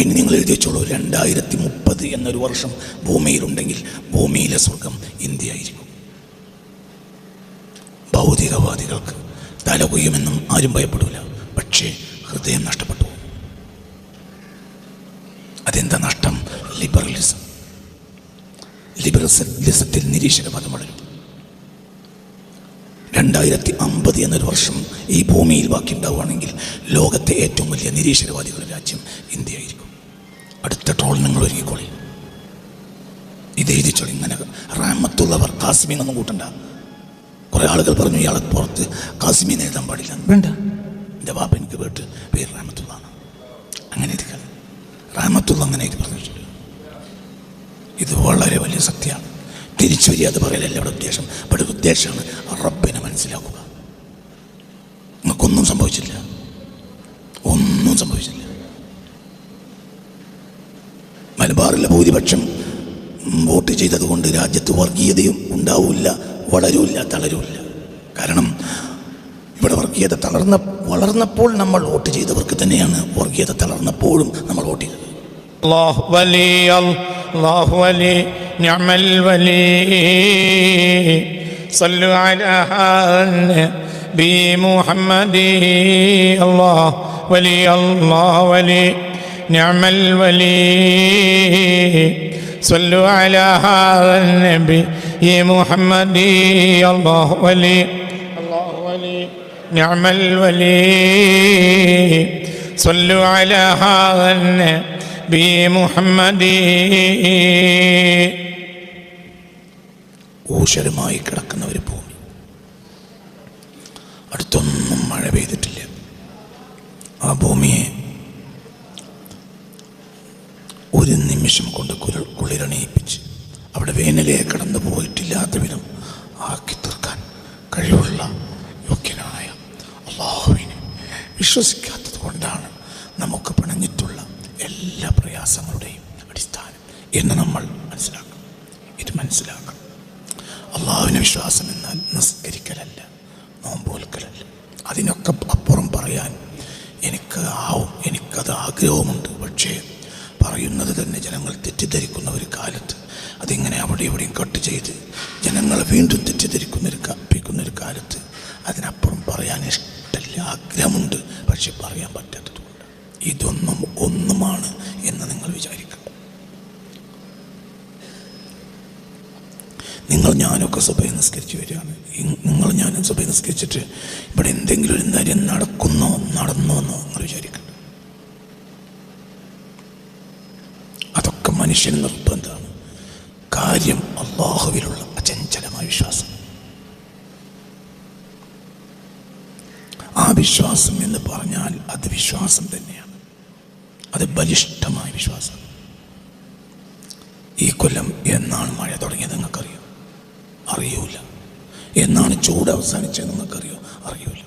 ഇനി നിങ്ങൾ എഴുതി വെച്ചോളൂ രണ്ടായിരത്തി മുപ്പത് എന്നൊരു വർഷം ഭൂമിയിലുണ്ടെങ്കിൽ ഭൂമിയിലെ സ്വർഗം ഇന്ത്യയായിരിക്കും. ഭൗതികവാദികൾക്ക് തല കൊയ്യുമെന്നും ആരും ഭയപ്പെടില്ല പക്ഷേ ഹൃദയം നഷ്ടപ്പെട്ടു. അതെന്താ നഷ്ടം? ലിബറലിസം. ലിബറലിസത്തിൽ നിരീശ്വരവാദം വളരും. രണ്ടായിരത്തി അമ്പത് എന്നൊരു വർഷം ഈ ഭൂമിയിൽ ബാക്കി ഉണ്ടാവുകയാണെങ്കിൽ ലോകത്തെ ഏറ്റവും വലിയ നിരീശ്വരവാദികളുടെ രാജ്യം ഇന്ത്യയായിരിക്കും. അടുത്ത ട്രോൾ നിങ്ങൾ ഒരുങ്ങിക്കോളി ഇത് എഴുതിച്ചോളി ഇങ്ങനെ റാമത്തുള്ളവർ കാശ്മീനൊന്നും കൂട്ടണ്ട. കുറേ ആളുകൾ പറഞ്ഞു ഇയാളെ പുറത്ത് കാസിമീൻ എഴുതാൻ പാടില്ല. വേണ്ട. എന്റെ ബാപ്പ എനിക്ക് വീട്ട് പേര് റാമത്തുള്ള അങ്ങനെ ഇരിക്കണം. റാമത്തുള്ള അങ്ങനെ എഴുതി പറഞ്ഞിട്ടുണ്ട്. ഇത് വളരെ വലിയ സത്യമാണ്. തിരിച്ചു വരിക അത് പറയലല്ല ഇവിടെ ഉദ്ദേശം. ഇവിടെ ഉദ്ദേശമാണ് റബ്ബിനെ മനസ്സിലാക്കുക. നിങ്ങൾക്കൊന്നും സംഭവിച്ചില്ല ഒന്നും സംഭവിച്ചില്ല മലബാറിലെ ഭൂരിപക്ഷം വോട്ട് ചെയ്തതുകൊണ്ട് രാജ്യത്ത് വർഗീയതയും ഉണ്ടാവില്ല വളരൂല്ല തളരൂല്ല കാരണം ഇവിടെ വർഗീയത തളർന്ന വളർന്നപ്പോൾ നമ്മൾ വോട്ട് ചെയ്തവർക്ക് തന്നെയാണ് വർഗീയത തളർന്നപ്പോഴും നമ്മൾ വോട്ട് ചെയ്തത്. ബി മുഹമ്മദി. വലി അള്ളാഹ് വലി. صلوا على النبي محمد الله ولي الله ولي نعم الولي صلوا على هذا النبي محمد الله ولي الله ولي نعم الولي صلوا على هذا النبي محمد ഊഷരമായി കിടക്കുന്ന ഒരു ഭൂമി അടുത്തൊന്നും മഴ പെയ്തിട്ടില്ല ആ ഭൂമിയെ ഒരു നിമിഷം കൊണ്ട് കുരൾ കുളിരണയിപ്പിച്ച് അവിടെ വേനലെ കടന്നു പോയിട്ടില്ലാത്ത വിധം ആക്കി തീർക്കാൻ കഴിവുള്ള യോഗ്യനായ അള്ളാഹുവിനെ വിശ്വസിക്കാത്തത് കൊണ്ടാണ് നമുക്ക് പിണഞ്ഞിട്ടുള്ള എല്ലാ പ്രയാസങ്ങളുടെയും അടിസ്ഥാനം എന്ന് നമ്മൾ മനസ്സിലാക്കണം. ഇത് മനസ്സിലാക്കണം. അള്ളാഹുവിന് വിശ്വാസം എന്നാൽ നിസ്കരിക്കലല്ല നോമ്പോൽക്കലല്ല അതിനൊക്കെ അപ്പുറം പറയാൻ എനിക്ക് ആവും എനിക്കത് ആഗ്രഹവുമുണ്ട്. പറയുന്നത് തന്നെ ജനങ്ങൾ തെറ്റിദ്ധരിക്കുന്ന ഒരു കാലത്ത്. അതിങ്ങനെ അവിടെ ഇവിടെയും കട്ട് ചെയ്ത് ജനങ്ങൾ വീണ്ടും തെറ്റിദ്ധരിക്കുന്ന ഒരു കപ്പിക്കുന്ന ഒരു കാലത്ത് അതിനപ്പുറം പറയാൻ ഇഷ്ടമില്ല ആഗ്രഹമുണ്ട്. പക്ഷെ പറയാൻ പറ്റാത്തതുകൊണ്ട് ഇതൊന്നും ഒന്നുമാണ് എന്ന് നിങ്ങൾ വിചാരിക്കണം നിങ്ങൾ ഞാനൊക്കെ സഭയിൽ നിസ്കരിച്ച് വരികയാണ്. നിങ്ങൾ ഞാനും സഭയിൽ നിസ്കരിച്ചിട്ട് ഇവിടെ എന്തെങ്കിലും ഒരു കാര്യം നടക്കുന്നോ നടന്നോ എന്നോ നിങ്ങൾ വിചാരിക്കണം മനുഷ്യന് നിർബന്ധമാണ്. കാര്യം അള്ളാഹുവിലുള്ള അചഞ്ചലമായ വിശ്വാസം. ആ വിശ്വാസം എന്ന് പറഞ്ഞാൽ അത് വിശ്വാസം തന്നെയാണ്. അത് ബലിഷ്ഠമായ വിശ്വാസം. ഈ കൊല്ലം എന്നാണ് മഴ തുടങ്ങിയത് നിങ്ങൾക്കറിയോ? അറിയൂല. എന്നാണ് ചൂട് അവസാനിച്ചത് നിങ്ങൾക്കറിയോ? അറിയൂല.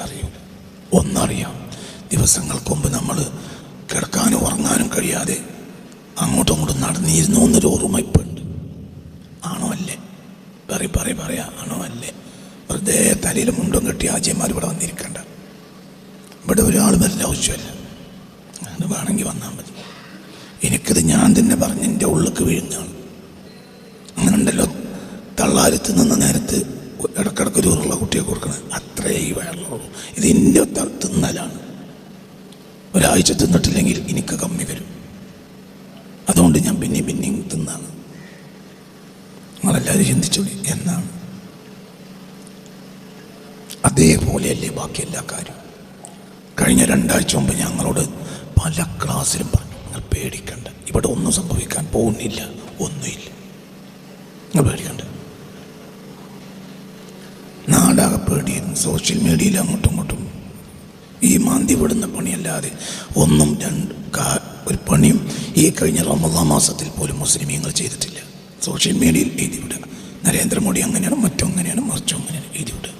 അതറിയൂല. ഒന്നറിയാം. ദിവസങ്ങൾക്ക് മുമ്പ് നമ്മൾ ഉറങ്ങാനും കഴിയാതെ അങ്ങോട്ടും ഇങ്ങോട്ടും നടന്നിരുന്നു എന്നൊരു ഓർമ്മ ഇപ്പം ഉണ്ട് ആണോ അല്ലേ പറയും പറയും പറയാ ആണോ അല്ലേ വെറുതെ തലയിൽ മുണ്ടും കെട്ടി ആജയന്മാർ ഇവിടെ വന്നിരിക്കണ്ട. ഇവിടെ ഒരാൾ വരില്ല ആവശ്യമല്ല. അത് വേണമെങ്കിൽ വന്നാൽ മതി. എനിക്കത് ഞാൻ തന്നെ പറഞ്ഞ് എന്റെ ഉള്ളിക്ക് വീഴുന്നതാണ് അങ്ങനെ ഉണ്ടല്ലോ തള്ളാരത്ത് നിന്ന നേരത്ത് ഇടക്കിടക്ക് ഒരു ഉരുള കുട്ടിയെ കൊടുക്കണം അത്രേ ഈ വയറുള്ളൂ ഇത് എന്റെ തിന്നലാണ് ഒരാഴ്ച തിന്നിട്ടില്ലെങ്കിൽ എനിക്ക് കമ്മി വരും. അതുകൊണ്ട് ഞാൻ പിന്നെയും പിന്നെയും തിന്നാണ്. നിങ്ങളെല്ലാവരും ചിന്തിച്ചോളി എന്നാണ്. അതേപോലെയല്ലേ ബാക്കി എല്ലാ കാര്യവും. കഴിഞ്ഞ രണ്ടാഴ്ച മുമ്പ് ഞങ്ങളോട് പല ക്ലാസ്സിലും പറഞ്ഞു നിങ്ങൾ പേടിക്കണ്ട ഇവിടെ ഒന്നും സംഭവിക്കാൻ പോകുന്നില്ല ഒന്നുമില്ല. നിങ്ങൾ പേടിക്കണ്ട. നാടാകെ പേടിയും സോഷ്യൽ മീഡിയയിൽ അങ്ങോട്ടും ഇങ്ങോട്ടും ഈ മാന്തി വിടുന്ന പണിയല്ലാതെ ഒന്നും രണ്ട് ഒരു പണിയും ഈ കഴിഞ്ഞ റമദാ മാസത്തിൽ പോലും മുസ്ലിമീങ്ങൾ ചെയ്തിട്ടില്ല. സോഷ്യൽ മീഡിയയിൽ എഴുതി വിടുക. നരേന്ദ്രമോദി അങ്ങനെയാണ് മറ്റും അങ്ങനെയാണ് മറിച്ചും അങ്ങനെയാണ് എഴുതി വിടുക.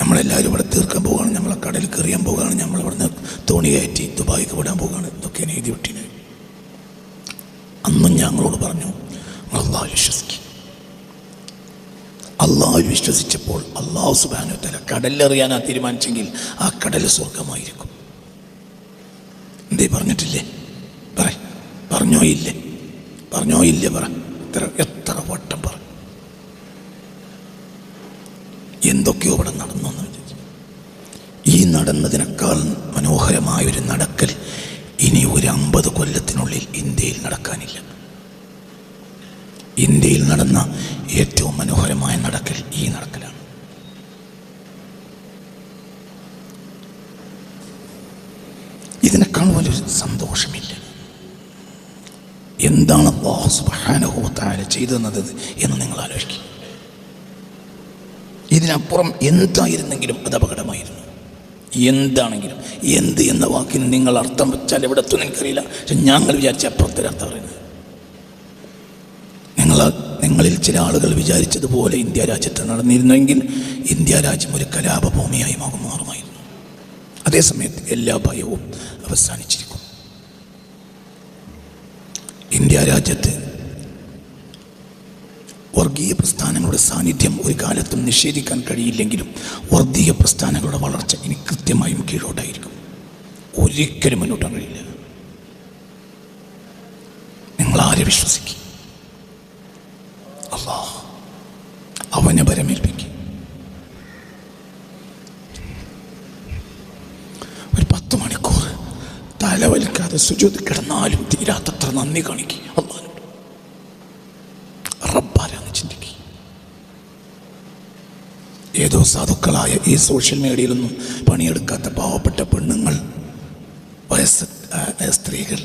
നമ്മളെല്ലാവരും ഇവിടെ തീർക്കാൻ പോവുകയാണ് നമ്മളെ കടലിൽ കയറിയാൻ പോവുകയാണ് നമ്മളിവിടുന്ന് തോണി കയറ്റി ദുബായിക്ക് വിടാൻ പോവുകയാണ്. ഇതൊക്കെയാണ് എഴുതി വിട്ടിന് അന്നും ഞങ്ങളോട് പറഞ്ഞു അള്ളാഹു വിശ്വസിക്കും അള്ളാഹു വിശ്വസിച്ചപ്പോൾ അള്ളാഹു സുബാനു തല കടലെറിയാനാ തീരുമാനിച്ചെങ്കിൽ ആ കടൽ സ്വർഗമായിരിക്കും എന്തേ പറഞ്ഞിട്ടില്ലേ? പറ. പറഞ്ഞോ ഇല്ലേ? പറഞ്ഞോ ഇല്ലേ പറ. എത്ര എത്ര വട്ടം പറ. എന്തൊക്കെയോ ഇവിടെ നടന്നു എന്ന് വിചാരിച്ചു. ഈ നടന്നതിനേക്കാൾ മനോഹരമായ ഒരു നടക്കൽ ഇനി ഒരു അമ്പത് കൊല്ലത്തിനുള്ളിൽ ഇന്ത്യയിൽ നടക്കാനില്ല. ഇന്ത്യയിൽ നടന്ന ഏറ്റവും മനോഹരമായ നടക്കൽ ഈ നടക്കലാണ്. ഇതിനേക്കാൾ ഒരു സന്തോഷമില്ല. എന്താണ് അള്ളാഹു തആല ചെയ്തെന്നത് എന്ന് നിങ്ങൾ ആലോചിക്കും. ഇതിനപ്പുറം എന്തായിരുന്നെങ്കിലും അത് അപകടമായിരുന്നു. എന്താണെങ്കിലും എന്ത് എന്ന വാക്കിന് നിങ്ങൾ അർത്ഥം വെച്ചാൽ എവിടെ എത്തും എനിക്കറിയില്ല. പക്ഷെ ഞങ്ങൾ വിചാരിച്ച അപ്പുറത്തൊരു അർത്ഥം നിങ്ങൾ നിങ്ങളിൽ ചില ആളുകൾ വിചാരിച്ചതുപോലെ ഇന്ത്യ രാജ്യത്ത് നടന്നിരുന്നെങ്കിൽ ഇന്ത്യ രാജ്യം ഒരു കലാപഭൂമിയായി മാറും മാറുമായിരുന്നു അതേസമയത്ത് എല്ലാ ഭയവും അവസാനിച്ചിരിക്കും ഇന്ത്യ രാജ്യത്ത് വർഗീയ പ്രസ്ഥാനങ്ങളുടെ സാന്നിധ്യം ഒരു കാലത്തും നിഷേധിക്കാൻ കഴിയില്ലെങ്കിലും വർഗീയ പ്രസ്ഥാനങ്ങളുടെ വളർച്ച ഇനി കൃത്യമായും കീഴോട്ടായിരിക്കും. ഒരിക്കലും മുന്നോട്ടാൻ കഴിയില്ല. നിങ്ങൾ ആരെ വിശ്വസിക്കും അല്ലാ അവനെ പരമേൽപ്പിക്കും. ഒരു പത്ത് മണിക്കൂർ തലവലിക്കാതെ സുജൂത് കിടന്നാലും തീരാത്തത്ര നന്ദി കാണിക്കും. റബ്ബാരാന്ന് ചിന്തിക്കും. ഏതോ സാധുക്കളായ ഈ സോഷ്യൽ മീഡിയയിലൊന്നും പണിയെടുക്കാത്ത പാവപ്പെട്ട പെണ്ണുങ്ങൾ വയസ്സ് സ്ത്രീകൾ.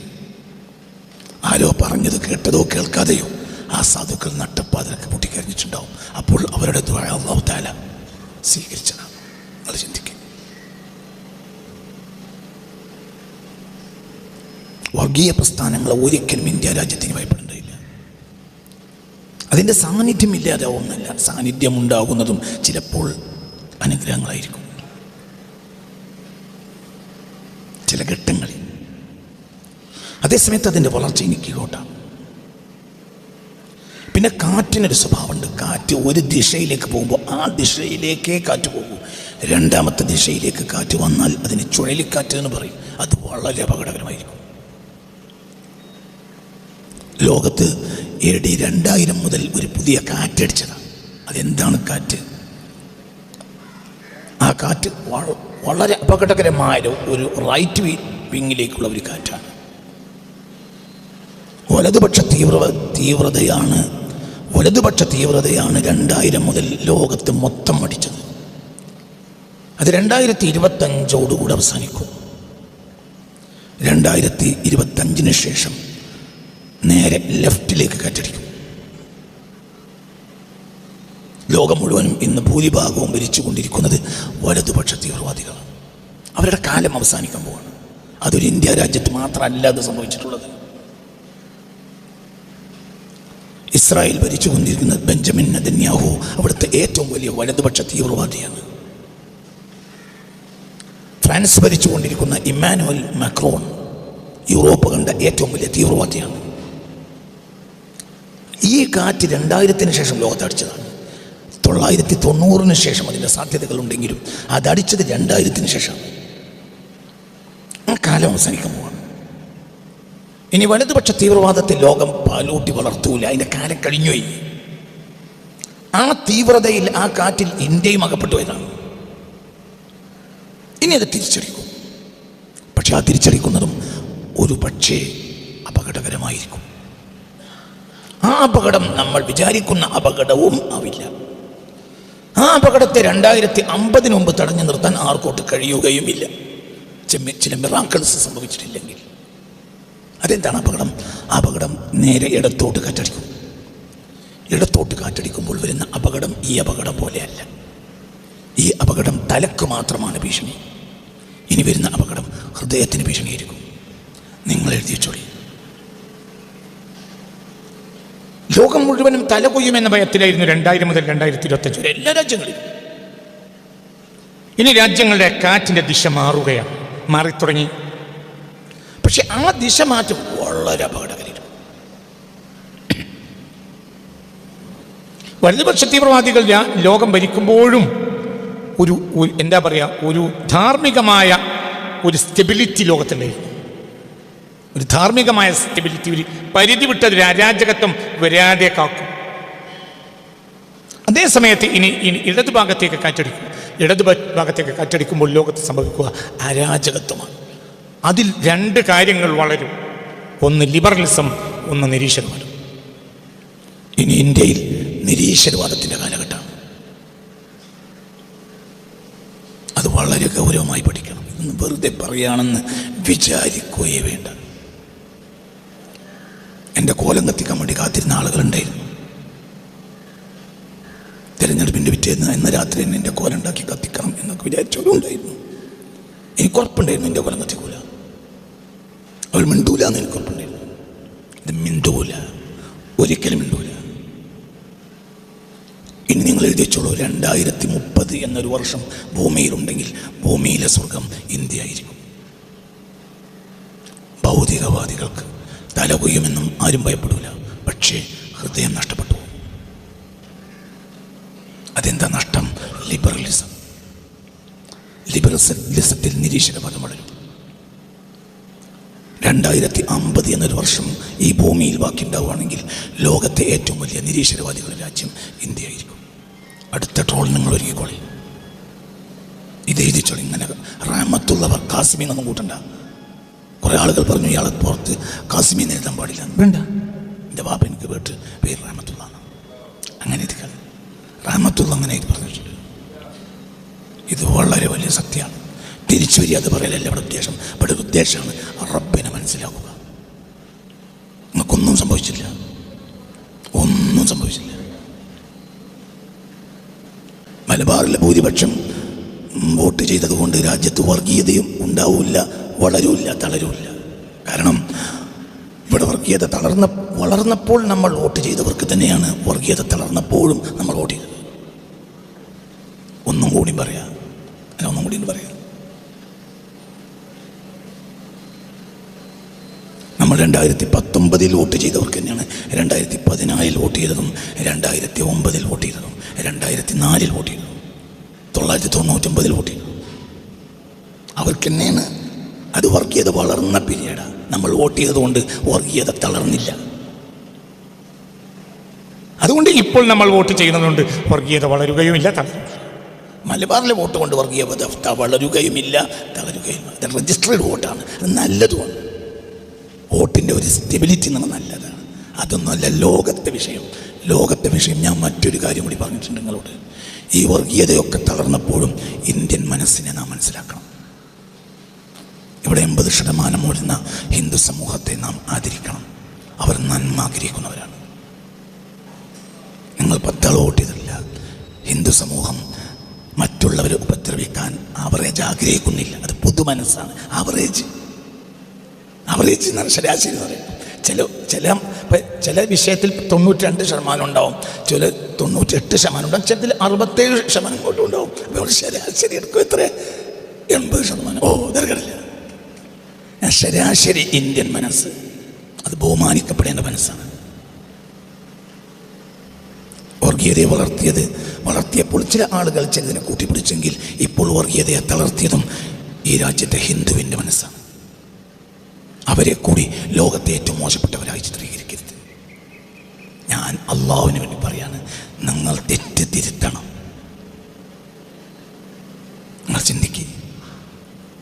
ആരോ പറഞ്ഞത് കേട്ടതോ കേൾക്കാതെയോ? ആ സാധുക്കൾ നട്ടപ്പാതിരക്ക് പൊട്ടിക്കരഞ്ഞിട്ടുണ്ടാവും അപ്പോൾ അവരുടെ ദ്വാ അള്ളാഹു താല സ്വീകരിച്ചതാണ്. ചിന്തിക്കുക വർഗീയ പ്രസ്ഥാനങ്ങൾ ഒരിക്കലും ഇന്ത്യ രാജ്യത്തിന് ഭയപ്പെടേണ്ടതില്ല. അതിന്റെ സാന്നിധ്യം ഇല്ലാതാവുന്നല്ല സാന്നിധ്യം ഉണ്ടാകുന്നതും ചിലപ്പോൾ അനുഗ്രഹങ്ങളായിരിക്കും. ചില ഘട്ടങ്ങളിൽ. അതേസമയത്ത് അതിന്റെ വളർച്ച എനിക്ക് കീഴോട്ടാണ് പിന്നെ കാറ്റിനൊരു സ്വഭാവമുണ്ട്. കാറ്റ് ഒരു ദിശയിലേക്ക് പോകുമ്പോൾ ആ ദിശയിലേക്കേ കാറ്റ് പോകും. രണ്ടാമത്തെ ദിശയിലേക്ക് കാറ്റ് വന്നാൽ അതിന് ചുഴലിക്കാറ്റ് എന്ന് പറയും. അത് വളരെ അപകടകരമായിരിക്കും. ലോകത്ത് എ ഡി രണ്ടായിരം മുതൽ ഒരു പുതിയ കാറ്റടിച്ചതാണ് അതെന്താണ് കാറ്റ്? ആ കാറ്റ് വളരെ അപകടകരമായ ഒരു റൈറ്റ് വിങ്ങിലേക്കുള്ള ഒരു കാറ്റാണ്. വലതുപക്ഷ തീവ്ര തീവ്രതയാണ് വലതുപക്ഷ തീവ്രതയാണ് രണ്ടായിരം മുതൽ ലോകത്ത് മൊത്തം അടിച്ചത്. അത് രണ്ടായിരത്തി ഇരുപത്തഞ്ചോടുകൂടി അവസാനിക്കും. രണ്ടായിരത്തി ഇരുപത്തഞ്ചിന് ശേഷം നേരെ ലെഫ്റ്റിലേക്ക് കാറ്റടിക്കും ലോകം മുഴുവനും ഇന്ന് ഭൂരിഭാഗവും ഭരിച്ചുകൊണ്ടിരിക്കുന്നത് വലതുപക്ഷ തീവ്രവാദികളാണ്. അവരുടെ കാലം അവസാനിക്കാൻ പോവാണ്. അതൊരു ഇന്ത്യ രാജ്യത്ത് മാത്രമല്ല അത് സംഭവിച്ചിട്ടുള്ളത്. ഇസ്രായേൽ ഭരിച്ചുകൊണ്ടിരിക്കുന്ന ബെഞ്ചമിൻ നദന്യാഹു അവിടുത്തെ ഏറ്റവും വലിയ വലതുപക്ഷ തീവ്രവാദിയാണ്. ഫ്രാൻസ് ഭരിച്ചുകൊണ്ടിരിക്കുന്ന ഇമ്മാനുവൽ മാക്രോൺ യൂറോപ്പ് കണ്ട ഏറ്റവും വലിയ തീവ്രവാദിയാണ്. ഈ കാറ്റ് രണ്ടായിരത്തിന് ശേഷം ലോകത്തടിച്ചതാണ്. തൊള്ളായിരത്തി തൊണ്ണൂറിന് ശേഷം അതിന്റെ സാധ്യതകളുണ്ടെങ്കിലും അതടിച്ചത് രണ്ടായിരത്തിന് ശേഷം ആ കാലം അവസാനിക്കാൻ പോവാണ് ഇനി വലതുപക്ഷ തീവ്രവാദത്തെ ലോകം പാലൂട്ടി വളർത്തൂല. അതിന്റെ കാലം കഴിഞ്ഞുപോയി. ആ തീവ്രതയിൽ ആ കാറ്റിൽ ഇന്ത്യയും അകപ്പെട്ടു പോയതാണ് ഇനി അത് തിരിച്ചടിക്കും പക്ഷെ ആ തിരിച്ചടിക്കുന്നതും ഒരു പക്ഷേ അപകടകരമായിരിക്കും. ആ അപകടം നമ്മൾ വിചാരിക്കുന്ന അപകടവും ആവില്ല. ആ അപകടത്തെ രണ്ടായിരത്തി അമ്പതിന് മുമ്പ് തടഞ്ഞു നിർത്താൻ ആർക്കോട്ട് കഴിയുകയുമില്ല. ചില മിറാക്കിൾസ് സംഭവിച്ചിട്ടില്ലെങ്കിൽ. അതെന്താണ് അപകടം? അപകടം നേരെ ഇടത്തോട്ട് കാറ്റടിക്കും. ഇടത്തോട്ട് കാറ്റടിക്കുമ്പോൾ വരുന്ന അപകടം ഈ അപകടം പോലെയല്ല. ഈ അപകടം തലക്ക് മാത്രമാണ് ഭീഷണി. ഇനി വരുന്ന അപകടം ഹൃദയത്തിന് ഭീഷണിയായിരിക്കും. നിങ്ങൾ എഴുതിച്ചോളി ലോകം മുഴുവനും തല കൊയ്യുമെന്ന ഭയത്തിലായിരുന്നു രണ്ടായിരം മുതൽ രണ്ടായിരത്തി ഇരുപത്തഞ്ച് വരെ എല്ലാ രാജ്യങ്ങളിലും. ഇനി രാജ്യങ്ങളുടെ കാറ്റിന്റെ ദിശ മാറുകയാണ്. മാറിത്തുടങ്ങി. പക്ഷെ ആ ദിശ മാറ്റം. വളരെ അപകടകരമാണ് വലതുപക്ഷ തീവ്രവാദികൾ ലോകം ഭരിക്കുമ്പോഴും ഒരു എന്താ പറയുക ഒരു ധാർമ്മികമായ ഒരു സ്റ്റെബിലിറ്റി ലോകത്തുണ്ടായിരുന്നു ഒരു ധാർമ്മികമായ സ്റ്റെബിലിറ്റി ഒരു പരിധി വിട്ട ഒരു അരാജകത്വം വരാതെ കാക്കും. അതേ സമയത്ത് ഇനി ഇനി ഇടതുഭാഗത്തേക്ക് കാറ്റടിക്കും. ഇടതു ഭാ- ഭാഗത്തേക്ക് കാറ്റടിക്കുമ്പോൾ ലോകത്ത് സംഭവിക്കുക അരാജകത്വമാണ്. അതിൽ രണ്ട് കാര്യങ്ങൾ വളരും. ഒന്ന് ലിബറലിസം ഒന്ന് നിരീശ്വരവാദം. ഇനി ഇന്ത്യയിൽ നിരീശ്വരവാദത്തിന്റെ കാലഘട്ടമാണ് അത് വളരെ ഗൗരവമായി പഠിക്കണം. ഇന്ന് വെറുതെ പറയുകയാണെന്ന് വിചാരിക്കുകയേ വേണ്ട. എന്റെ കോലം കത്തിക്കാൻ വേണ്ടി കാത്തിരുന്ന ആളുകളുണ്ടായിരുന്നു. തിരഞ്ഞെടുപ്പിന്റെ പിറ്റേന്ന് എന്ന രാത്രി തന്നെ എന്റെ കോലുണ്ടാക്കി കത്തിക്കണം എന്നൊക്കെ വിചാരിച്ചവരും ഉണ്ടായിരുന്നു എനിക്ക് ഉറപ്പുണ്ടായിരുന്നു എന്റെ കോലം കത്തിക്കൂല. മിണ്ടൂല എന്ന് എനിക്ക് ഉറപ്പുണ്ടായിരുന്നു ഇത് മിണ്ടൂല. ഒരിക്കലും മിണ്ടൂല. ഇനി നിങ്ങൾ എഴുതിച്ചോളൂ രണ്ടായിരത്തി മുപ്പത് എന്നൊരു വർഷം ഭൂമിയിലുണ്ടെങ്കിൽ ഭൂമിയിലെ സ്വർഗം ഇന്ത്യ ആയിരിക്കും ഭൗതികവാദികൾക്ക് തല കൊയ്യുമെന്നും ആരും ഭയപ്പെടില്ല പക്ഷേ ഹൃദയം നഷ്ടപ്പെട്ടു. അതെന്താ നഷ്ടം? ലിബറലിസം. ലിബറലിസത്തിൽ നിരീശ്വരവാദം വളരും. രണ്ടായിരത്തി അമ്പത് എന്നൊരു വർഷം ഈ ഭൂമിയിൽ ബാക്കി ബാക്കിയുണ്ടാവുകയാണെങ്കിൽ ലോകത്തെ ഏറ്റവും വലിയ നിരീശ്വരവാദികളുടെ രാജ്യം ഇന്ത്യയായിരിക്കും. അടുത്ത ട്രോൾ നിങ്ങൾ ഒരുങ്ങിക്കോളി. ഇത് എഴുതിച്ചോളി ഇങ്ങനെ. റാമത്തുള്ളവർ കാസിമീനൊന്നും കൂട്ടണ്ട. കുറേ ആളുകൾ പറഞ്ഞു ഇയാളെ പുറത്ത് കാസിമീൻ എഴുതാൻ പാടില്ല. വേണ്ട. എന്റെ ബാബ എനിക്ക് വീട്ട് പേര് റാമത്തുള്ള അങ്ങനെ എഴുതിക്കളി റാമത്തുള്ള അങ്ങനെ പറഞ്ഞിട്ടുണ്ട്. ഇത് വളരെ വലിയ സത്യമാണ്. തിരിച്ചു വരിക അത് പറയലല്ല അവിടെ ഉദ്ദേശം? അവിടെ ഉദ്ദേശമാണ് റബ്ബിനെ മനസ്സിലാക്കുക. നമുക്കൊന്നും സംഭവിച്ചില്ല. ഒന്നും സംഭവിച്ചില്ല. മലബാറിലെ ഭൂരിപക്ഷം വോട്ട് ചെയ്തതുകൊണ്ട് രാജ്യത്ത് വർഗീയതയും ഉണ്ടാവില്ല വളരൂല്ല തളരൂല്ല കാരണം ഇവിടെ വർഗീയത തളർന്ന വളർന്നപ്പോൾ നമ്മൾ വോട്ട് ചെയ്തവർക്ക് തന്നെയാണ് വർഗീയത തളർന്നപ്പോഴും നമ്മൾ വോട്ട് ചെയ്തത് ഒന്നും കൂടി പറയാം അല്ല ഒന്നും കൂടി പറയാം രണ്ടായിരത്തി പത്തൊമ്പതിൽ വോട്ട് ചെയ്തവർക്ക് തന്നെയാണ്. രണ്ടായിരത്തി പതിനാലിൽ വോട്ട് ചെയ്തതും രണ്ടായിരത്തി ഒമ്പതിൽ വോട്ട് ചെയ്തതും രണ്ടായിരത്തി നാലിൽ വോട്ട് ചെയ്തതും തൊള്ളായിരത്തി തൊണ്ണൂറ്റൊമ്പതിൽ വോട്ട് ചെയ്തു. അവർക്ക് തന്നെയാണ് അത് വർഗീയത വളർന്ന പീരീഡാണ് നമ്മൾ വോട്ട് ചെയ്തതുകൊണ്ട് വർഗീയത തളർന്നില്ല. അതുകൊണ്ട് ഇപ്പോൾ നമ്മൾ വോട്ട് ചെയ്യുന്നതുകൊണ്ട് വർഗീയത വളരുകയുമില്ല തളരുകയും മലബാറിലെ വോട്ട് കൊണ്ട് വർഗീയത വളരുകയുമില്ല തളരുകയും അത് രജിസ്റ്റേർഡ് വോട്ടാണ്. അത് നല്ലതുമാണ്. വോട്ടിന്റെ ഒരു സ്റ്റെബിലിറ്റി എന്നാണ് നല്ലത് അതൊന്നുമല്ല ലോകത്തെ വിഷയം. ലോകത്തെ വിഷയം ഞാൻ മറ്റൊരു കാര്യം കൂടി പറഞ്ഞിട്ടുണ്ട് നിങ്ങളോട്. ഈ വർഗീയതയൊക്കെ തളർന്നപ്പോഴും ഇന്ത്യൻ മനസ്സിനെ നാം മനസ്സിലാക്കണം. ഇവിടെ എൺപത് ശതമാനം ഓടുന്ന ഹിന്ദു സമൂഹത്തെ നാം ആദരിക്കണം. അവർ നന്മ ആഗ്രഹിക്കുന്നവരാണ്. നിങ്ങൾ പത്താൾ വോട്ട് ഹിന്ദു സമൂഹം മറ്റുള്ളവരെ ഉപദ്രവിക്കാൻ ആവറേജ് ആഗ്രഹിക്കുന്നില്ല. അത് പൊതു മനസ്സാണ് ആവറേജ് എന്നാണ് ശരാശരി എന്ന് പറയും. ചില ചില ചില വിഷയത്തിൽ തൊണ്ണൂറ്റി രണ്ട് ശതമാനം ഉണ്ടാവും. ചില തൊണ്ണൂറ്റെട്ട് ശതമാനം ഉണ്ടാവും. ചിലതിൽ അറുപത്തേഴ് ശതമാനം കൊണ്ടും ഉണ്ടാവും. ഇവിടെ ശരാശരി എടുക്കും എത്ര? എൺപത് ശതമാനം. ഓ ദർഘടല്ല ശരാശരി ഇന്ത്യൻ മനസ്സ്. അത് ബഹുമാനിക്കപ്പെടേണ്ട മനസ്സാണ്. വർഗീയതയെ വളർത്തിയത് വളർത്തിയപ്പോൾ ചില ആളുകൾ ചിലതിനെ കൂട്ടിപ്പിടിച്ചെങ്കിൽ ഇപ്പോൾ വർഗീയതയെ തളർത്തിയതും ഈ രാജ്യത്തെ ഹിന്ദുവിന്റെ മനസ്സാണ്. അവരെ കൂടി ലോകത്തെ ഏറ്റവും മോശപ്പെട്ടവരായി ചിത്രീകരിക്കരുത്. ഞാൻ അള്ളാഹുവിന് വേണ്ടി പറയാണ് നിങ്ങൾ തെറ്റ് തിരുത്തണം. നിങ്ങൾ ചിന്തിക്കുക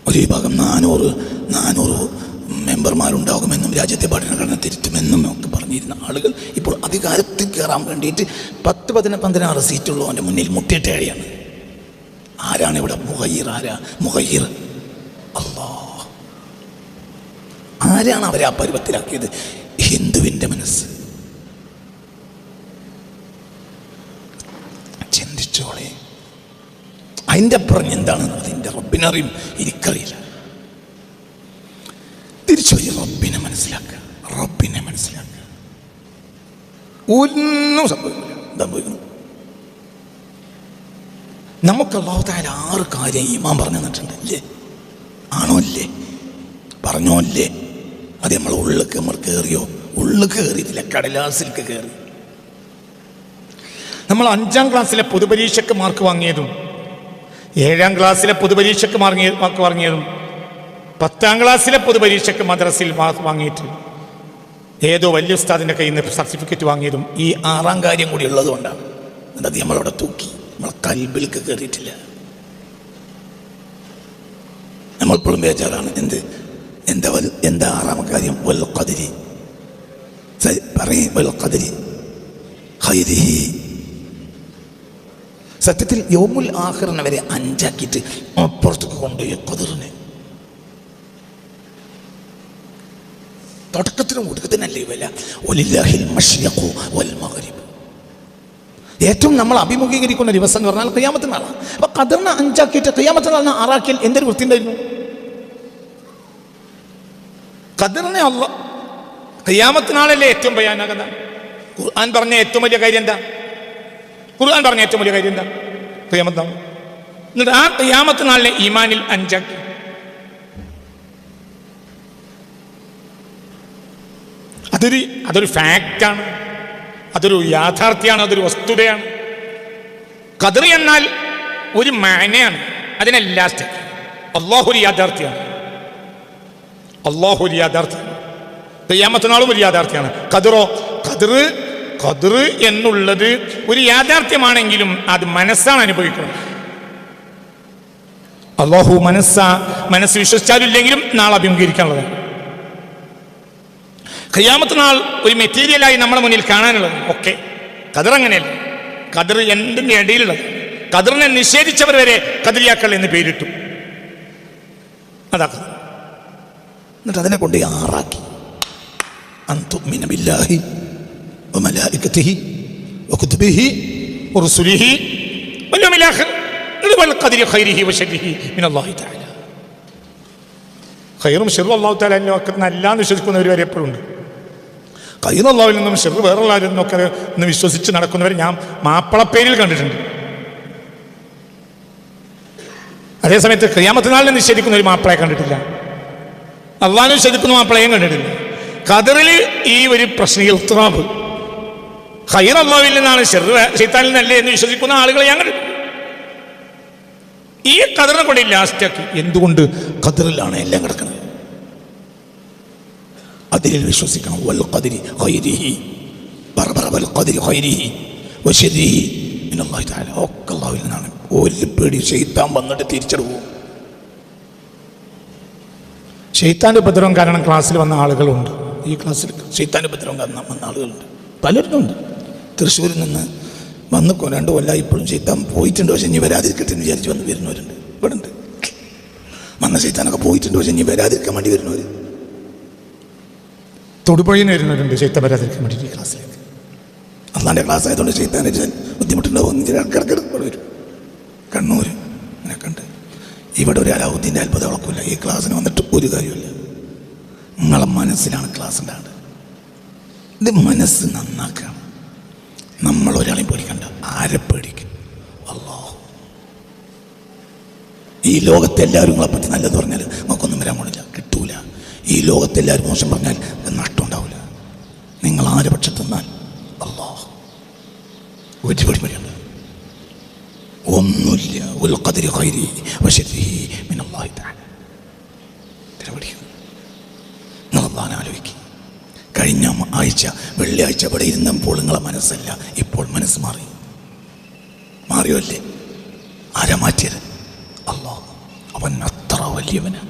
ഒരു വിഭാഗം നാനൂറ് നാനൂറ് മെമ്പർമാരുണ്ടാകുമെന്നും രാജ്യത്തെ ഭരണഘടന തിരുത്തുമെന്നും ഒക്കെ പറഞ്ഞിരുന്ന ആളുകൾ ഇപ്പോൾ അധികാരത്തിൽ കയറാൻ വേണ്ടിയിട്ട് പത്ത് പതിന പതിനാറ് സീറ്റുള്ളവന്റെ മുന്നിൽ മുട്ടിയിട്ട് കഴിയാണ് ആരാണ് ഇവിടെ മുഹയ്യർ? ആരാ? മുഹയ്യർ. അല്ലാ ആരാണ് അവരെ ആ പരുവത്തിലാക്കിയത്? ഹിന്ദുവിന്റെ മനസ്സ്. ചിന്തിച്ചോളെ. അതിന്റെ അപ്പുറം എന്താണ് അതിന്റെ റബ്ബിനറിയും എനിക്കറിയില്ല. തിരിച്ചു വരി റബ്ബിനെ മനസ്സിലാക്കുക. റബ്ബിനെ മനസ്സിലാക്കുക. ഒന്നും സംഭവിക്കില്ല. സംഭവിക്കുന്നു നമുക്ക് അള്ളാഹുത്തായ ആറ് കാര്യം ഈമാൻ പറഞ്ഞു തന്നിട്ടുണ്ട്. അല്ലേ ആണോ അല്ലേ പറഞ്ഞോ അല്ലേ അത് നമ്മൾ ഉള്ളിലേക്ക് നമ്മൾ കയറിയോ? ഉള്ളിൽ കയറിയിട്ടില്ല കടലാസിലേക്ക് കയറി. നമ്മൾ അഞ്ചാം ക്ലാസ്സിലെ പൊതുപരീക്ഷയ്ക്ക് മാർക്ക് വാങ്ങിയതും ഏഴാം ക്ലാസ്സിലെ പൊതുപരീക്ഷയ്ക്ക് മാർങ്ങിയ മാർക്ക് വാങ്ങിയതും പത്താം ക്ലാസ്സിലെ പൊതുപരീക്ഷയ്ക്ക് മദ്രസയിൽ മാർക്ക് വാങ്ങിയിട്ട് ഏതോ വലിയ ഉസ്താദിന്റെ കയ്യിൽ നിന്ന് സർട്ടിഫിക്കറ്റ് വാങ്ങിയതും ഈ ആറാം കാര്യം കൂടി ഉള്ളതുകൊണ്ടാണ് എന്നത് നമ്മളവിടെ തൂക്കി. നമ്മളെ കൽബിലേക്ക് കയറിയിട്ടില്ല. നമ്മളിപ്പോഴും ബേജാറാണ്. എന്ത്? എന്താ എന്താ ആറാമത്തെ കാര്യം? വൽ കതിരി പറയും വൽ കതിരി ഹൈരിഹി സത്യത്തിൽ യോമുൽ ആഹ്റിനെ വരെ അഞ്ചാക്കിയിട്ട് അപ്പുറത്തേക്ക് കൊണ്ടുപോയി കതിറിനെ തുടക്കത്തിനും ഒടുക്കത്തിനല്ലേ വില? ഒലില്ലാഹിൽ വൽ മഗ്രിബ്. ഏറ്റവും നമ്മൾ അഭിമുഖീകരിക്കുന്ന ദിവസം എന്ന് പറഞ്ഞാൽ കയ്യാമത്തിനാളാണ് അപ്പൊ കതിറിനെ അഞ്ചാക്കിയിട്ട് കയ്യാമത്തിനാളിനെ ആറാക്കിയാൽ എന്തൊരു വൃത്തി ഉണ്ടായിരുന്നു കതിറിനെ അല്ല കയ്യാമത്തിനാളല്ലേ ഏറ്റവും ഭയാനകത? ഖുർആൻ പറഞ്ഞ ഏറ്റവും വലിയ കാര്യം എന്താ? ഖുർആൻ പറഞ്ഞ ഏറ്റവും വലിയ കാര്യം എന്താ? കയ്യാമത്താണ് എന്നിട്ട് ആ കയ്യാമത്തിനാളിനെ ഈമാനിൽ അഞ്ചാക്കി. അതൊരു അതൊരു ഫാക്റ്റാണ്. അതൊരു യാഥാർത്ഥ്യമാണ്. അതൊരു വസ്തുതയാണ്. കതിർ എന്നാൽ ഒരു മാനയാണ്. അതിനെ ലാസ്റ്റ് അള്ളാഹു ഒരു യാഥാർത്ഥ്യമാണ്. അള്ളാഹു ഒരു യാഥാർത്ഥ്യം. തെയ്യാമത്തനാളും ഒരു യാഥാർത്ഥ്യമാണ്. കതിറോ കതിർ കതിർ എന്നുള്ളത് ഒരു യാഥാർത്ഥ്യമാണെങ്കിലും അത് മനസ്സാണ് അനുഭവിക്കുന്നത്. അള്ളാഹു മനസ്സാ മനസ്സ് വിശ്വസിച്ചാലില്ലെങ്കിലും നാളെ അഭിമുഖീകരിക്കാനുള്ളത് ഖിയാമത്ത് നാൾ ഒരു മെറ്റീരിയലായി നമ്മുടെ മുന്നിൽ കാണാനുള്ളത് ഒക്കെ. കതിർ അങ്ങനെയല്ല. കതിർ എന്തിന്റെ ഇടയിലുള്ളത്? കതിറിനെ നിഷേധിച്ചവർ വരെ കതിരിയാക്കൾ എന്ന് പേരിട്ടു. അതാ എന്നിട്ട് അതിനെ കൊണ്ട് ആറാക്കി അന്തുമിന ബില്ലാഹി വമലായികത്തിഹി വകുതുബിഹി ورسله واليوم الآخر والقدر خيره وشره من الله تعالى ഖൈറും ഷെറും അള്ളാഹു താല ഒക്കെ നല്ലാന്ന് വിശ്വസിക്കുന്നവർ വരെ എപ്പോഴും ഉണ്ട് കയ്യിൽ അള്ളാഹുവിൽ നിന്നും ഷെറു വേറുള്ളവരിൽ നിന്നൊക്കെ എന്ന് വിശ്വസിച്ച് നടക്കുന്നവർ ഞാൻ മാപ്പിളപ്പേരിൽ കണ്ടിട്ടുണ്ട് അതേസമയത്ത് ക്രിയാമത്തിനാളിനെ നിഷേധിക്കുന്ന ഒരു മാപ്പിളയെ കണ്ടിട്ടില്ല അള്ളാഹിനെ ആ മാപ്പിളയും കണ്ടിട്ടില്ല. ഖദറിൽ ഈ ഒരു പ്രശ്നം ഇൽത്റാബ് ഹൈർ അള്ളാഹുവിൽ നിന്നാണ് ശൈത്താനിൽ നിന്നല്ലേ എന്ന് വിശ്വസിക്കുന്ന ഞാൻ കണ്ടിട്ടുണ്ട് ഈ കതിറിനെ കൊണ്ട് ലാസ്റ്റാക്കി എന്തുകൊണ്ട് ഖദറിലാണ് എല്ലാം കിടക്കുന്നത്? അതിൽ വിശ്വസിക്കണം. വൽ ഖദരി ഖൈരിഹി. പറ വൽ ഖദരി ഖൈരിഹി. വശരിഹി. തആല. ഒക്കെ അല്ലാഹുവിൽ നിന്നാണ്. ഒരു പേടി. ശൈത്താൻ വന്നിട്ട് തിരിച്ചടു പോകും ഷെയ്ത്താന്റെ ഉപദ്രവം കാരണം ക്ലാസ്സിൽ വന്ന ആളുകളുണ്ട്. ഈ ക്ലാസ്സിൽ ശൈത്താൻ ഉപദ്രവം കാരണം വന്ന ആളുകളുണ്ട്. പലരും ഉണ്ട് തൃശ്ശൂരിൽ നിന്ന് വന്ന് രണ്ട് കൊല്ലം ഇപ്പോഴും ശൈത്താൻ പോയിട്ടുണ്ട്. പക്ഷെ ഇനി വരാതിരിക്കട്ടെ എന്ന് വിചാരിച്ച് വന്ന് വരുന്നവരുണ്ട്. ഇവിടെ ഉണ്ട് വന്ന ശൈത്താനൊക്കെ പോയിട്ടുണ്ട്. പക്ഷെ ഇനി വരാതിരിക്കാൻ വേണ്ടി വരുന്നവർ തൊടുപുഴയിൽ നിന്ന് വരുന്നവരുണ്ട്. ഷെയ്ത്ത വരാതിരിക്കാൻ വേണ്ടിയിട്ട് ഈ ക്ലാസ്സിലേക്ക്. അന്നാന്റെ ക്ലാസ് ആയതുകൊണ്ട് ചെയ്താൻ ബുദ്ധിമുട്ടുണ്ടാവും. ചില ആൾക്കാർക്ക് വരും. കണ്ണൂർ ഇവിടെ ഒരു അലാഹുദ്ദീന്റെ അത്ഭുതം ഉളക്കില്ല ഈ ക്ലാസ്സിന് വന്നിട്ട് ഒരു കാര്യമില്ല നിങ്ങളെ മനസ്സിലാണ് ക്ലാസ് ഉണ്ടാകുന്നത് ഇത് മനസ്സ് നന്നാക്കണം. നമ്മൾ ഒരാളെയും പേടിക്കണ്ട. ആരെ പേടിക്കും? അല്ലോ ഈ ലോകത്തെല്ലാവരും നിങ്ങളെ പറ്റി നല്ലത് പറഞ്ഞാൽ നമുക്കൊന്നും വരാൻ പോണില്ല കിട്ടൂല. ഈ ലോകത്തെല്ലാവരും മോശം പറഞ്ഞാൽ നഷ്ടം ഉണ്ടാവില്ല നിങ്ങൾ ആരെ പക്ഷത്ത് അല്ലോ ഒരു പടിപടിയുണ്ട് ഒന്നുമില്ല. ഒരു കതിരി കൈരി മിനല്ലാഹി തആല. കഴിഞ്ഞ ആഴ്ച വെള്ളിയാഴ്ച ഇവിടെ ഇരുന്നപ്പോൾ നിങ്ങളെ മനസ്സല്ല ഇപ്പോൾ മനസ്സ് മാറി. മാറിയോ അല്ലേ? ആരാ മാറ്റിയത്? അല്ലോ അവൻ അത്ര വലിയവന്.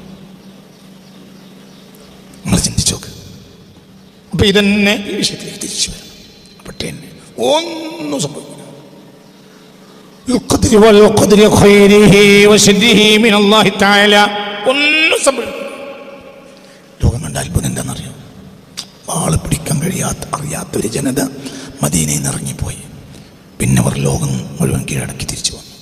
നിങ്ങൾ ചിന്തിച്ചോക്ക് അപ്പൊ ഇതന്നെ ഈ വിഷയത്തിലേക്ക് തിരിച്ചു വരാം പെട്ടെന്നെ ഒന്നും സംഭവിക്കില്ല والقدر خيره وشره من الله تعالى ഒന്നും സംഭവിക്കും ലോകം കണ്ട അത്ഭുതം എന്താണെന്നറിയാം ആള് പിടിക്കാൻ കഴിയാത്ത അറിയാത്ത ഒരു ജനത മദീനയിൽ നിന്ന് ഇറങ്ങിപ്പോയി പിന്നെ അവർ ലോകം മുഴുവൻ കീഴടക്കി തിരിച്ചു വന്നു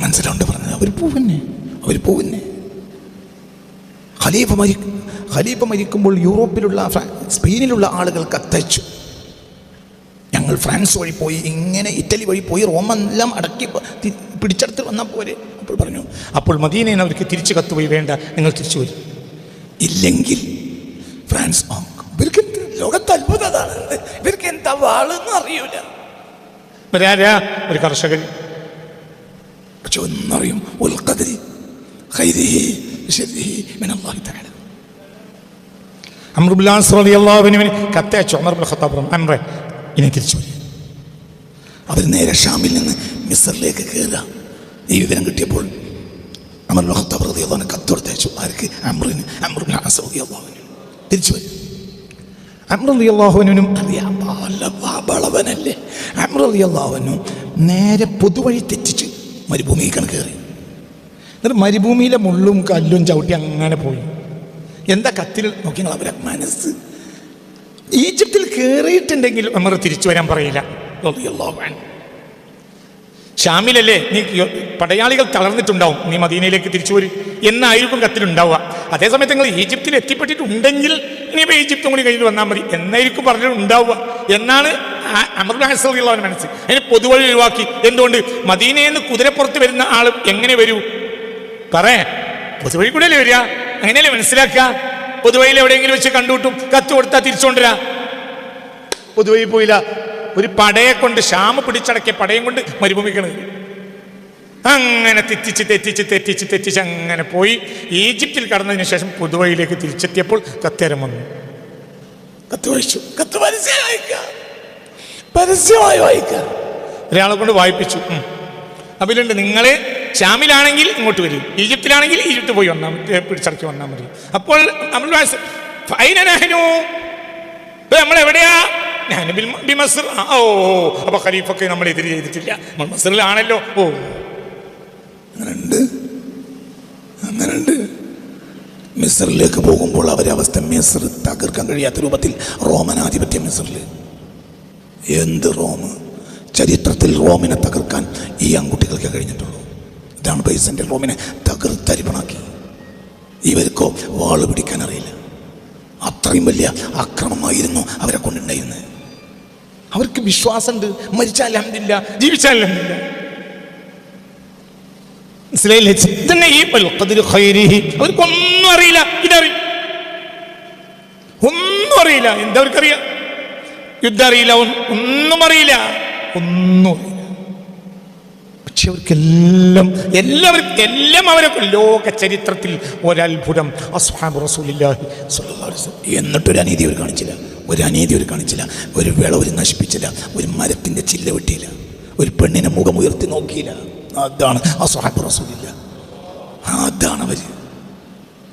മനസ്സിലുണ്ട് പറഞ്ഞത് അവർ പോവന്നെ അവർ പോവന്നെ ഖലീഫ മരി ഖലീഫ മരിക്കുമ്പോൾ യൂറോപ്പിലുള്ള ഫ്രാ- സ്പെയിനിലുള്ള ആളുകൾ കത്തയച്ചു ഞങ്ങൾ ഫ്രാൻസ് വഴി പോയി ഇങ്ങനെ ഇറ്റലി വഴി പോയി റോമെല്ലാം അടക്കി പിടിച്ചെടുത്ത് വന്നാൽ പോരെ അപ്പോൾ പറഞ്ഞു അപ്പോൾ മദീനയിൽ അവർക്ക് തിരിച്ചു കത്തുപോയി വേണ്ട നിങ്ങൾ തിരിച്ചു വരും. ഇല്ലെങ്കിൽ ഫ്രാൻസ് ഇവർക്ക് ലോകത്ത് അത്ഭുത ഇവർക്ക് എന്താ വാളെന്ന് അറിയൂല. ഇവരാരാ ഒരു കർഷകൻ. പക്ഷെ ഒന്നറിയും ഉൽക്കതിരി അമ്രുബുല്ലാസ് റളിയല്ലാഹുവിന് കത്തയച്ചു. ഉമർ ഇബ്നുൽ ഖത്താബ് അമ്രെ ഇനി തിരിച്ചു വരും അവർ നേരെ ഷാമിൽ നിന്ന് മിസറിലേക്ക് കയറുക ഈ വിവരം കിട്ടിയപ്പോൾ അമർ ഖത്താബ് റളിയല്ലാഹു കത്ത് കൊടുത്തയച്ചു. ആർക്ക്? അമ്രിന്. റളിയല്ലാഹു തിരിച്ചു വരും അമ്ര റളിയല്ലാഹുവിനും അറിയാം. റളിയല്ലാഹു നേരെ പൊതുവഴി തെറ്റിച്ച് മരുഭൂമിക്കാണ് കയറി എന്നിട്ട് മരുഭൂമിയിലെ മുള്ളും കല്ലും ചവിട്ടി അങ്ങനെ പോയി. എന്താ കത്തിൽ നോക്കി നിങ്ങൾ അവരെ മനസ്സ്. ഈജിപ്തിൽ കയറിയിട്ടുണ്ടെങ്കിൽ അമർ തിരിച്ചു വരാൻ പറയില്ല. ഷാമിലല്ലേ? നീ പടയാളികൾ തളർന്നിട്ടുണ്ടാവും. നീ മദീനയിലേക്ക് തിരിച്ചു വരും. എന്നായിരിക്കും കത്തിലുണ്ടാവുക. അതേസമയത്ത് നിങ്ങൾ ഈജിപ്തിൽ എത്തിപ്പെട്ടിട്ടുണ്ടെങ്കിൽ ഇനിയിപ്പോൾ ഈജിപ്തും കൂടി കയ്യിൽ വന്നാൽ മതി. എന്നായിരിക്കും പറഞ്ഞിട്ടുണ്ടാവുക. എന്നാണ് അമർനാസുള്ള മനസ്സ്. അതിന് പൊതുവഴി ഒഴിവാക്കി. എന്തുകൊണ്ട്? മദീനയിൽ നിന്ന് കുതിരപ്പുറത്ത് വരുന്ന ആൾ എങ്ങനെ വരൂ? പറയാ പൊതുവഴി കൂടെ അല്ലേ വരിക? അങ്ങനെയല്ലേ മനസ്സിലാക്കുക? പൊതുവഴിയിൽ എവിടെയെങ്കിലും വെച്ച് കണ്ടുവിട്ടും കത്ത് കൊടുത്താൽ തിരിച്ചുകൊണ്ടിരാ പൊതുവഴി പോയില്ല ഒരു പടയെ കൊണ്ട് ക്ഷാമ പിടിച്ചടക്കിയ പടയും കൊണ്ട് മരുഭൂമിക്കണ്. അങ്ങനെ തെറ്റിച്ച് തെറ്റിച്ച് തെറ്റിച്ച് തെറ്റിച്ച് അങ്ങനെ പോയി ഈജിപ്തിൽ കടന്നതിന് ശേഷം പുതുവയിലേക്ക് തിരിച്ചെത്തിയപ്പോൾ കത്തേരം വന്നു. കത്ത് വായിച്ചു. കത്ത് പരസ്യമായി വായിക്കുക. ഒരാളെ കൊണ്ട് വായിപ്പിച്ചു. അതിലുണ്ട് നിങ്ങൾ ഷാമിലാണെങ്കിൽ ഇങ്ങോട്ട് വരും. ഈജിപ്തിലാണെങ്കിൽ ഈജിപ്ത് പോയി വന്നാൽ പിടിച്ചടക്കി വന്നാൽ മതി. അപ്പോൾ നമ്മൾ വായിച്ച- ഫൈന നഹ്നു. നമ്മൾ എവിടെയാ ഞാൻ ബിമസ്ർ. ഓ അപ്പൊ ഖലീഫൊക്കെ നമ്മൾ എതിര് ചെയ്തിട്ടില്ല. നമ്മൾ മസറിലാണല്ലോ. ഓ. അങ്ങനുണ്ട്. അങ്ങനുണ്ട്. മിസറിലേക്ക് പോകുമ്പോൾ അവരെ അവസ്ഥ മിസർ തകർക്കാൻ കഴിയാത്ത രൂപത്തിൽ റോമനാധിപത്യം മിസറിൽ എന്ത് റോം ചരിത്രത്തിൽ റോമിനെ തകർക്കാൻ ഈ ആൺകുട്ടികൾക്ക് കഴിഞ്ഞിട്ടുള്ളൂ. ഇതാണ് പൈസന്റെ റോമിനെ തകർത്തരിപ്പണാക്കി ഇവർക്കോ വാൾ പിടിക്കാൻ അറിയില്ല. അത്രയും വലിയ അക്രമമായിരുന്നു അവരെ കൊണ്ടുണ്ടായിരുന്നത്. അവർക്ക് വിശ്വാസമുണ്ട്. മരിച്ചാൽ അഹമ്മദില്ല ജീവിച്ചാൽ അഹമ്മദില്ല മനസ്സിലായില്ലേ. അവർക്കൊന്നും അറിയില്ല. ഇതറിയും ഒന്നും അറിയില്ല. എന്താ അവർക്കറിയാം? യുദ്ധം അറിയില്ല. ഒന്നും- അറിയില്ല. ഒന്നും അറിയില്ല. പക്ഷെ അവർക്കെല്ലാം എല്ലാവർക്കും എല്ലാം അവരൊക്കെ ലോക ചരിത്രത്തിൽ ഒരത്ഭുതം. എന്നിട്ടൊരു അനീതി അവർ കാണിച്ചില്ല. ഒരു അനീതി ഒരു കാണിച്ചില്ല ഒരു വിള ഒരു നശിപ്പിച്ചില്ല ഒരു മരത്തിന്റെ ചില്ല വെട്ടിയില്ല ഒരു പെണ്ണിനെ മുഖം ഉയർത്തി നോക്കിയില്ല. അതാണ് ആ സ്വഹാബ് റസൂലില്ല. അതാണ് അവർ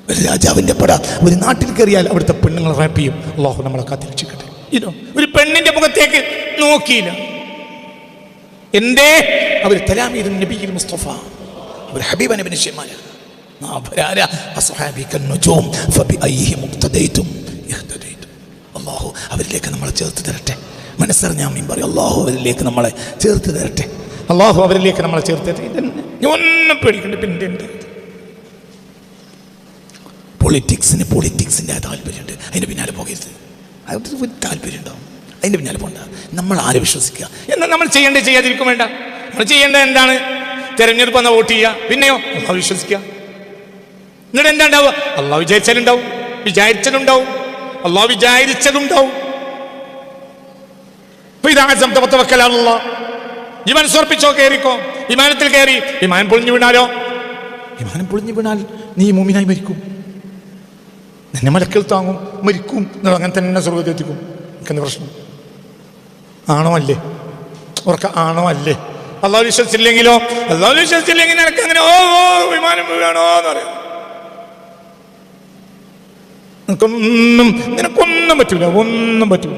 ഒരു രാജാവിന്റെ പട ഒരു നാട്ടിൽ കയറിയാൽ അവിടുത്തെ പെണ്ണുങ്ങൾ റാപ്പ് ചെയ്യും. അള്ളാഹു നമ്മളെ കാത്തിരക്ഷിക്കട്ടെ. ഇതോ ഒരു പെണ്ണിന്റെ മുഖത്തേക്ക് നോക്കിയില്ല. എന്തേ? അവർ തലാമീദ് നബിയിൽ മുസ്തഫ. അവർ ഹബീബ് നബിന് അവരാര? അസ്ഹാബിക ഫബി ഫബിഅയ്യിഹി മുക്തദൈതും. ഇഹ്തദൈതും അല്ലാഹു അവരിലേക്ക് നമ്മളെ ചേർത്ത് തരട്ടെ. മനസ്സറിഞ്ഞാൽ മീൻ പറയും അള്ളാഹു അവരിലേക്ക് നമ്മളെ ചേർത്ത് തരട്ടെ. അള്ളാഹു അവരിലേക്ക് നമ്മളെ ചേർത്ത് തരട്ടെ. ഇതെന്നെ ഒന്നും പേടിക്കണ്ട പിന്നെ എന്റെ പൊളിറ്റിക്സിന് പൊളിറ്റിക്സിന്റെ താല്പര്യമുണ്ട്. അതിന്റെ പിന്നാലെ പോകരുത്. അതിന് ഒരു താല്പര്യം ഉണ്ടാവും. അതിന്റെ പിന്നാലെ പോകണ്ട. നമ്മൾ ആരെ വിശ്വസിക്കുക? എന്നാൽ നമ്മൾ ചെയ്യേണ്ടത് ചെയ്യാതിരിക്കും വേണ്ട. നമ്മൾ ചെയ്യേണ്ടത് എന്താണ്? തെരഞ്ഞെടുപ്പ് എന്നാൽ വോട്ട് ചെയ്യുക. പിന്നെയോ? അള്ളാഹ് വിശ്വസിക്കുക. എന്നിട്ട് എന്താ ഉണ്ടാവുക? അള്ളാഹ് വിചാരിച്ചാലുണ്ടാവും. വിചാരിച്ചതുണ്ടാവും. അള്ളാഹു വിചാരിച്ചതുണ്ടാവും. വിമാനം സമർപ്പിച്ചോ കയറിക്കോ വിമാനത്തിൽ കയറി വിമാനം പൊളിഞ്ഞു വീണാലോ? വിമാനം പൊളിഞ്ഞു വീണാൽ നീ മൂമിനായി മരിക്കും. നിന്നെ മലക്കൽ താങ്ങും മരിക്കും. അങ്ങനെ തന്നെ സ്വർഗത്തെത്തിക്കും എനിക്കെന്ത് പ്രശ്നം? ആണോ അല്ലേ ഉറക്ക ആണോ അല്ലേ അള്ളാഹ് വിശ്വസിച്ചില്ലെങ്കിലോ? അള്ളാഹ് വിശ്വസിച്ചില്ലെങ്കിൽ നിനക്ക് അങ്ങനെ ഓ ഓ വിമാനം വീഴാണോ എന്ന് പറയാം നിനക്കൊന്നും നിനക്കൊന്നും പറ്റൂല ഒന്നും പറ്റൂല.